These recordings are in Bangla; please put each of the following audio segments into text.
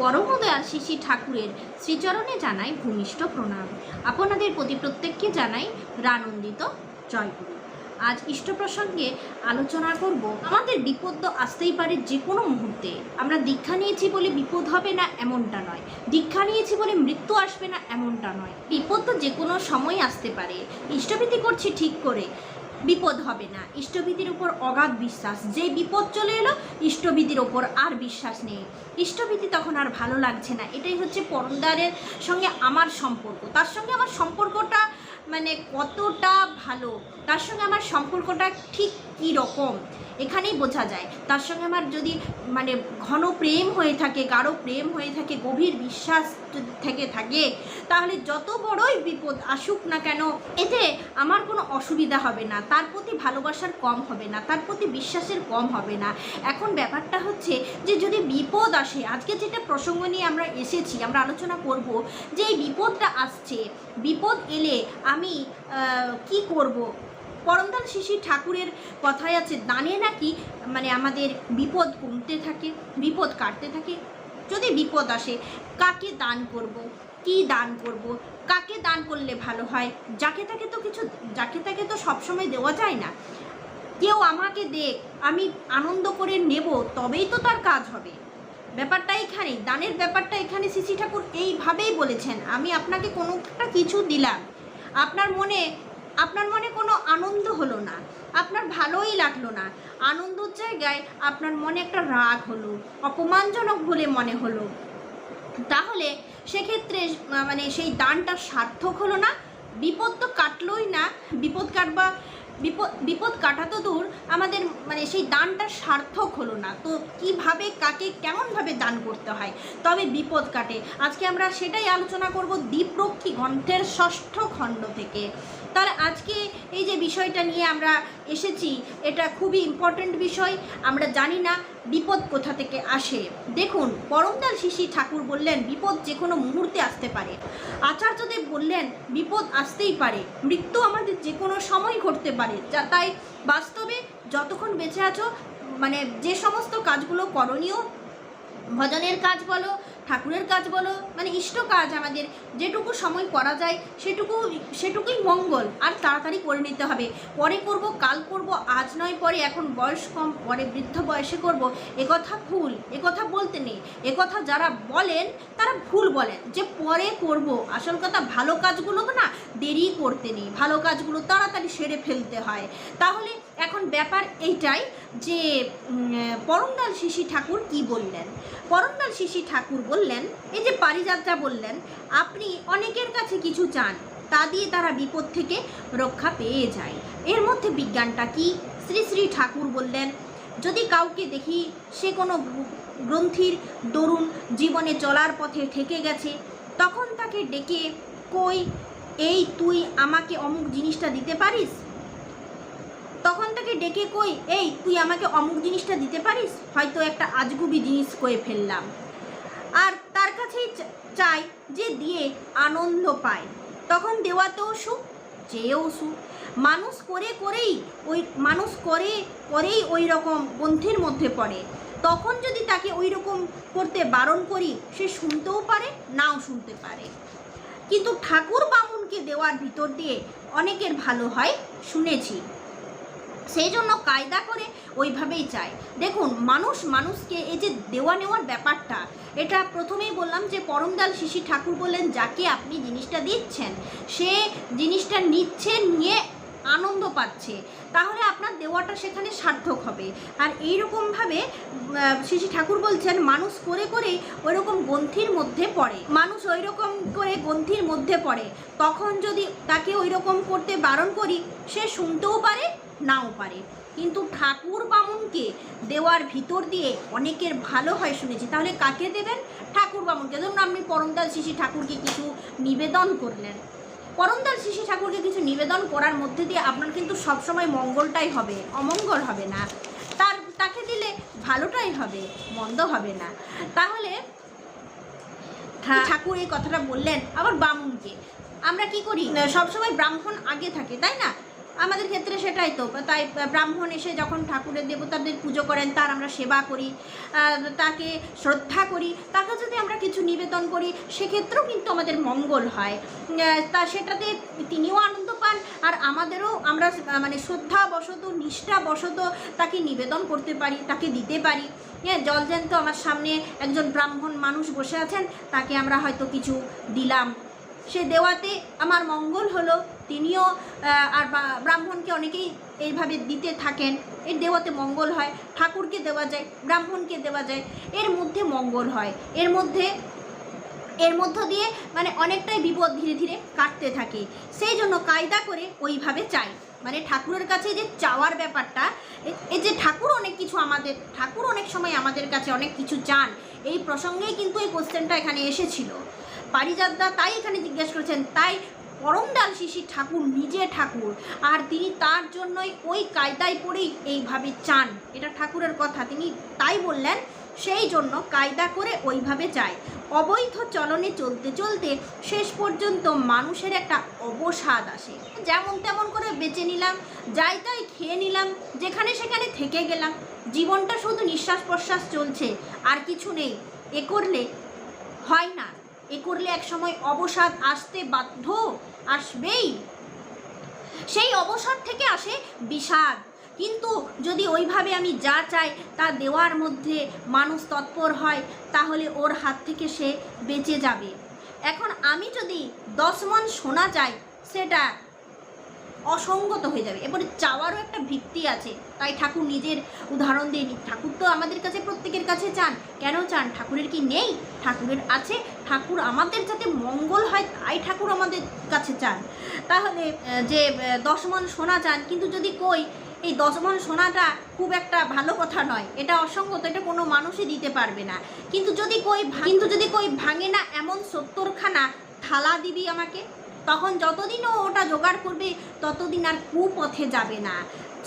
পরমদয়াল শিশি ঠাকুরের শ্রীচরণে জানাই ভূমিষ্ঠ প্রণাম। আপনাদের প্রতি প্রত্যেককে জানাই রানন্দিত জয়গুরু আজ ইষ্ট প্রসঙ্গে আলোচনা করব, আমাদের বিপদ তো আসতেই পারে যে কোনো মুহূর্তে। আমরা দীক্ষা নিয়েছি বলে বিপদ হবে না এমনটা নয়। দীক্ষা নিয়েছি বলে মৃত্যু আসবে না এমনটা নয়। বিপদ তো যে কোনো সময় আসতে পারে। ইষ্টভীতি করছি ঠিক করে। বিপদ হবে না। ইষ্টভীতির উপর অগাধ বিশ্বাস। যে বিপদ চলে এলো, ইষ্টভীতির ওপর আর বিশ্বাস নেই। ইষ্টভীতি তখন আর ভালো লাগছে না। এটাই হচ্ছে পরমদারের সঙ্গে আমার সম্পর্ক। তার সঙ্গে আমার সম্পর্কটা মানে কতটা ভালো? তার সঙ্গে আমার সম্পর্কটা ঠিক কী রকম? এখানেই বোঝা যায়। তার সঙ্গে আমার যদি মানে ঘন প্রেম হয়ে থাকে, গাঢ় প্রেম হয়ে থাকে, গভীর বিশ্বাস থেকে থাকে, তাহলে যত বড়ই বিপদ আসুক না কেন, এতে আমার কোনো অসুবিধা হবে না। তার প্রতি ভালোবাসার কম হবে না, তার প্রতি বিশ্বাসের কম হবে না। এখন ব্যাপারটা হচ্ছে যে, যদি বিপদ আসে, আজকে যেটা প্রসঙ্গ নিয়ে আমরা এসেছি, আমরা আলোচনা করব যে, এই বিপদটা আসছে। বিপদ এলে আমি আহ, কি করব? পরমদাল শিশি ঠাকুরের কথায় আছে দানে নাকি মানে আমাদের বিপদ কমতে থাকে বিপদ কাটতে থাকে? যদি বিপদ আসে কাকে দান করব? কি দান করব? কাকে দান করলে ভালো হয়? যাকে তাকে তো কিছু যাকে তাকে তো সবসময় দেওয়া যায় না। কেউ আমাকে দেখ আমি আনন্দ করে নেব তবেই তো তার কাজ হবে। ব্যাপারটা এখানে দানের ব্যাপারটা এখানে শিশি ঠাকুর এইভাবেই বলেছেন আমি আপনাকে কোনো একটা কিছু দিলাম। আপনার মনে আপনার মনে কোনো আনন্দ হলো না, আপনার ভালোই লাগল না। আনন্দর জায়গায় আপনার মনে একটা রাগ হলো, অপমানজনক বলে মনে হলো। তাহলে সেক্ষেত্রে মানে সেই দানটা সার্থক হলো না? বিপদ তো কাটলোই না। বিপদ কাটবা বিপদ বিপদ কাটা তো দূর, আমাদের মানে সেই দানটা সার্থক হলো না। তো কীভাবে, কাকে কেমনভাবে দান করতে হয়? তবে বিপদ কাটে। আজকে আমরা সেটাই আলোচনা করব দ্বীপরক্ষী গ্রন্থের ষষ্ঠ খণ্ড থেকে। তাহলে আজকে এই যে বিষয়টা নিয়ে আমরা এসেছি, এটা খুবই ইম্পর্ট্যান্ট বিষয়। আমরা জানি না বিপদ কোথা থেকে আসে? দেখুন পরমদাল শিশি ঠাকুর বললেন, বিপদ যে কোনো মুহূর্তে আসতে পারে। আচার্যদেব বললেন, বিপদ আসতেই পারে। মৃত্যু আমাদের যে কোনো সময় ঘটতে পারে। যা তাই বাস্তবে যতক্ষণ বেঁচে আছো মানে যে সমস্ত কাজগুলো করণীয় ভজনের কাজ বলো, ঠাকুরের কাজ বলো মানে ইষ্ট কাজ আমাদের। যেটুকু সময় করা যায়, সেটুকু, সেটুকুই মঙ্গল, আর তাড়াতাড়ি করে নিতে হবে। পরে করব, কাল করব, আজ নয়, পরে এখন বয়স কম, পরে বৃদ্ধ বয়সে করব। একথা ভুল একথা বলতে নেই। একথা যারা বলেন, তারা ভুল বলেন। যে পরে করব, আসল কথা ভালো কাজগুলো না দেরি করতে নেই। ভালো কাজগুলো তাড়াতাড়ি সেরে ফেলতে হয়। তাহলে এখন ব্যাপার এইটাই যে পরমদাল শিশি ঠাকুর কি বললেন? পরমদাল শিশি ঠাকুর বললেন, এই যে পারিযাত্রা বললেন, আপনি অনেকের কাছে কিছু চান, তা দিয়ে তারা বিপদ থেকে রক্ষা পেয়ে যায়। এর মধ্যে বিজ্ঞানটা কি? শ্রী শ্রী ঠাকুর বললেন, যদি কাউকে দেখি সে কোনো গ্রন্থির দরুন জীবনে চলার পথে ঠেকে গেছে, তখন তাকে ডেকে কই, এই তুই আমাকে অমুক জিনিসটা দিতে পারিস? তখন তাকে ডেকে কই, এই, তুই আমাকে অমুক জিনিসটা দিতে পারিস? হয়তো একটা আজগুবি জিনিস কয়ে ফেললাম। আর তার কাছেই চাই যে দিয়ে আনন্দ পায়। তখন দেওয়াতেও সুখ চেয়েও সুখ মানুষ করে করেই ওই, মানুষ করে করেই ওই রকম গ্রন্থির মধ্যে পড়ে। তখন যদি তাকে ওই রকম করতে বারণ করি, সে শুনতেও পারে, নাও শুনতে পারে। কিন্তু ঠাকুর বামুনকে দেওয়ার ভিতর দিয়ে অনেকের ভালো হয়, শুনেছি। সেই জন্য কায়দা করে ওইভাবেই চায়। দেখুন, মানুষ মানুষকে এই যে দেওয়া নেওয়ার ব্যাপারটা, এটা প্রথমেই বললাম যে পরমদাল শিশি ঠাকুর বললেন, যাকে আপনি জিনিসটা দিচ্ছেন, সে জিনিসটা নিচ্ছে, নিয়ে আনন্দ পাচ্ছে। তাহলে আপনার দেওয়াটা সেখানে সার্থক হবে। আর এইরকমভাবে শিশি ঠাকুর বলছেন, মানুষ করে করে ওই রকম গ্রন্থির মধ্যে পড়ে। মানুষ ওই রকম করে গ্রন্থির মধ্যে পড়ে, তখন যদি তাকে ওই রকম করতে বারণ করি, সে শুনতেও পারে নাও পারে। কিন্তু ঠাকুর বামুনকে দেওয়ার ভিতর দিয়ে অনেকের ভালো হয় শুনেছি। তাহলে কাকে দেবেন? ঠাকুর বামুনকে। ধরুন আপনি পরমদাল শিশি ঠাকুরকে কিছু নিবেদন করলেন। পরমদাল শিশি ঠাকুরকে কিছু নিবেদন করার মধ্যে দিয়ে আপনার কিন্তু সবসময় মঙ্গলটাই হবে অমঙ্গল হবে না। তার তাকে দিলে ভালোটাই হবে মন্দ হবে না। তাহলে হ্যাঁ। ঠাকুর এই কথাটা বললেন আবার বামুনকে। আমরা কি করি? সবসময় ব্রাহ্মণ আগে থাকে তাই না? আমাদের ক্ষেত্রে সেটাই তো, তাই ব্রাহ্মণ এসে যখন ঠাকুরের দেবতাদের পুজো করেন, তার আমরা সেবা করি তাকে শ্রদ্ধা করি, তাকে যদি আমরা কিছু নিবেদন করি, সেক্ষেত্রেও কিন্তু আমাদের মঙ্গল হয়। তা সেটাতে তিনিও আনন্দ পান, আর আমাদেরও আমরা মানে শ্রদ্ধাবশত, নিষ্ঠাবশত তাকে নিবেদন করতে পারি, তাকে দিতে পারি। হ্যাঁ জল জলজ্যান্ত আমার সামনে একজন ব্রাহ্মণ মানুষ বসে আছেন, তাকে আমরা হয়তো কিছু দিলাম। সে দেওয়াতে আমার মঙ্গল হলো তিনিও আর ব্রাহ্মণকে অনেকেই এইভাবে দিতে থাকেন। এর দেওয়াতে মঙ্গল হয়, ঠাকুরকে দেওয়া যায়, ব্রাহ্মণকে দেওয়া যায়। এর মধ্যে মঙ্গল হয়। এর মধ্যে, এর মধ্য দিয়ে মানে অনেকটাই বিপদ ধীরে ধীরে কাটতে থাকে। সেই জন্য কায়দা করে ওইভাবে চাই। মানে ঠাকুরের কাছে যে চাওয়ার ব্যাপারটা এই যে ঠাকুর অনেক কিছু আমাদের, ঠাকুর অনেক সময় আমাদের কাছে অনেক কিছু চান, এই প্রসঙ্গেই কিন্তু এই কোশ্চেনটা এখানে এসেছিল। পারিজাতদা তাই এখানে জিজ্ঞেস করেছেন, তাই পরমদাল শিশি ঠাকুর নিজে ঠাকুর, আর তিনি তার জন্যই ওই কায়দায় পড়েই এইভাবে চান। এটা ঠাকুরের কথা, তিনি তাই বললেন, সেই জন্য কায়দা করে ওইভাবে চায় অবৈধ চলনে চলতে চলতে শেষ পর্যন্ত মানুষের একটা অবসাদ আসে। যেমন তেমন করে বেঁচে নিলাম, যাই তাই খেয়ে নিলাম, যেখানে সেখানে থেকে গেলাম। জীবনটা শুধু নিঃশ্বাস প্রশ্বাস চলছে, আর কিছু নেই। এ করলে হয় না। এ করলে এক সময় অবসাদ আসতে বাধ্য আসবেই। সেই অবসাদ থেকে আসে বিষাদ। কিন্তু যদি ওইভাবে আমি যা চাই তা দেওয়ার মধ্যে মানুষ তৎপর হয়, তাহলে ওর হাত থেকে সে বেঁচে যাবে। এখন আমি যদি দশ মন সোনা চাই, সেটা অসঙ্গত হয়ে যাবে। এবারে চাওয়ারও একটা ভিত্তি আছে তাই ঠাকুর নিজের উদাহরণ দিয়ে ঠাকুর তো আমাদের কাছে প্রত্যেকের কাছে চান। কেন চান? ঠাকুরের কি নেই? ঠাকুরের আছে। ঠাকুর আমাদের যাতে মঙ্গল হয় তাই ঠাকুর আমাদের কাছে চান। তাহলে যে আহ, দশ মন সোনা চান কিন্তু যদি কই এই দশ মন সোনাটা খুব একটা ভালো কথা নয়। এটা অসঙ্গত এটা কোনো মানুষই দিতে পারবে না। কিন্তু যদি কই কিন্তু যদি কই ভাঙে না এমন সত্তরখানা থালা দিবি আমাকে? তখন যতদিন ও ওটা জোগাড় করবে, ততদিন আর কুপথে যাবে না।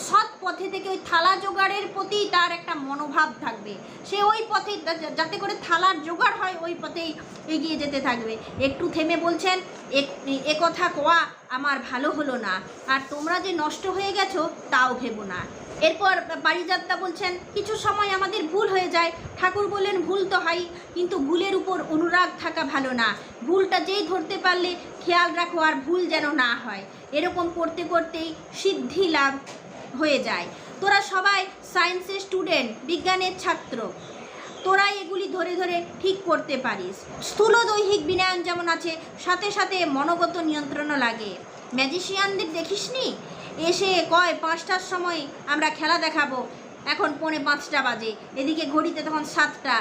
সৎ পথে থেকে ওই থালা জোগাড়ের প্রতি তার একটা মনোভাব থাকবে। সে ওই পথে যাতে করে থালার জোগাড় হয়, ওই পথেই এগিয়ে যেতে থাকবে। একটু থেমে বলছেন এ কথা কোয়া, আমার ভালো হলো না। আর তোমরা যে নষ্ট হয়ে গেছো, তাও ভেবো না। এরপর বাড়িযাত্রা বলছেন, কিছু সময় আমাদের ভুল হয়ে যায়। ঠাকুর বললেন, ভুল তো হয়, কিন্তু ভুলের উপর অনুরাগ থাকা ভালো না। ভুলটা যেই ধরতে পারলে খেয়াল রাখো, আর ভুল যেন না হয়। এরকম করতে করতেই সিদ্ধি লাভ হয়ে যায়। তোরা সবাই সায়েন্সের স্টুডেন্ট, বিজ্ঞানের ছাত্র। তোরা এগুলি ধরে ধরে ঠিক করতে পারিস। স্থূল দৈহিক বিনয়ন যেমন আছে, সাথে সাথে মনোগত নিয়ন্ত্রণও লাগে। ম্যাজিশিয়ানদের দেখিসনি? এসে কয় পাঁচটার সময় আমরা খেলা দেখাবো। এখন পৌনে পাঁচটা বাজে। এদিকে ঘড়িতে তখন সাতটা।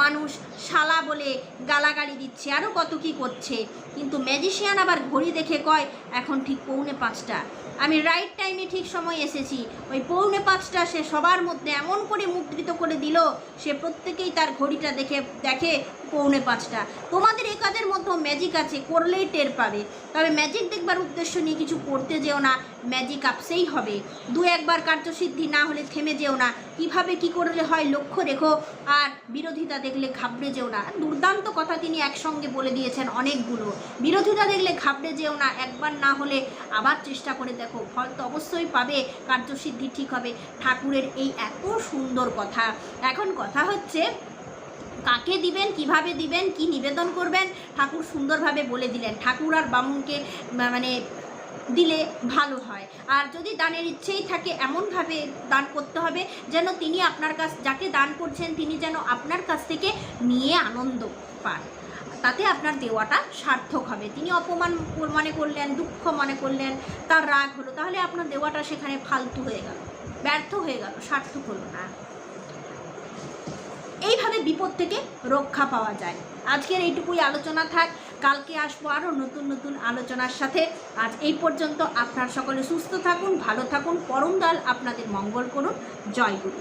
মানুষ শালা বলে গালাগালি দিচ্ছে। আরও কত কি করছে? কিন্তু ম্যাজিশিয়ান আবার ঘড়ি দেখে কয়, এখন ঠিক পৌনে পাঁচটা। আমি রাইট টাইমে ঠিক সময় এসেছি। ওই পৌনে পাঁচটা সে সবার মধ্যে এমন করে মুদ্রিত করে দিল, সে প্রত্যেকেই তার ঘড়িটা দেখে দেখে পৌনে পাঁচটা। তোমাদের এ কাজের মধ্যে ম্যাজিক আছে, করলেই টের পাবে। তবে ম্যাজিক দেখবার উদ্দেশ্য নিয়ে কিছু করতে যেও না ম্যাজিক আপসেই হবে। দু একবার কার্যসিদ্ধি না হলে থেমে যেও না। কীভাবে কি করলে হয় লক্ষ্য রেখো, আর বিরোধিতা দেখলে ঘাবড়ে যেও না। দুর্দান্ত কথা তিনি একসঙ্গে বলে দিয়েছেন অনেকগুলো। বিরোধিতা দেখলে ঘাবড়ে যেও না, একবার না হলে আবার চেষ্টা করে দেখো। ফল তো অবশ্যই পাবে, কার্যসিদ্ধি ঠিক হবে। ঠাকুরের এই এত সুন্দর কথা। এখন কথা হচ্ছে কাকে দিবেন, কীভাবে দিবেন, কি নিবেদন করবেন, ঠাকুর সুন্দরভাবে বলে দিলেন। ঠাকুর আর বামুনকে মানে দিলে ভালো হয়। আর যদি দানের ইচ্ছেই থাকে, এমনভাবে দান করতে হবে যেন তিনি আপনার কাছ, যাকে দান করছেন তিনি যেন আপনার কাছ থেকে নিয়ে আনন্দ পান। তাতে আপনার দেওয়াটা সার্থক হবে। তিনি অপমান মনে করলেন, দুঃখ মনে করলেন, তার রাগ হলো, তাহলে আপনার দেওয়াটা সেখানে ফালতু হয়ে গেল। ব্যর্থ হয়ে গেল, সার্থক হলো না। এইভাবে বিপদ থেকে রক্ষা পাওয়া যায়। আজকের এইটুকুই আলোচনা থাক। কালকে আসব আরও নতুন নতুন আলোচনার সাথে। আজ এই পর্যন্ত আপনার সকলে সুস্থ থাকুন, ভালো থাকুন। পরম দল আপনাদের মঙ্গল করুন। জয় গুরু।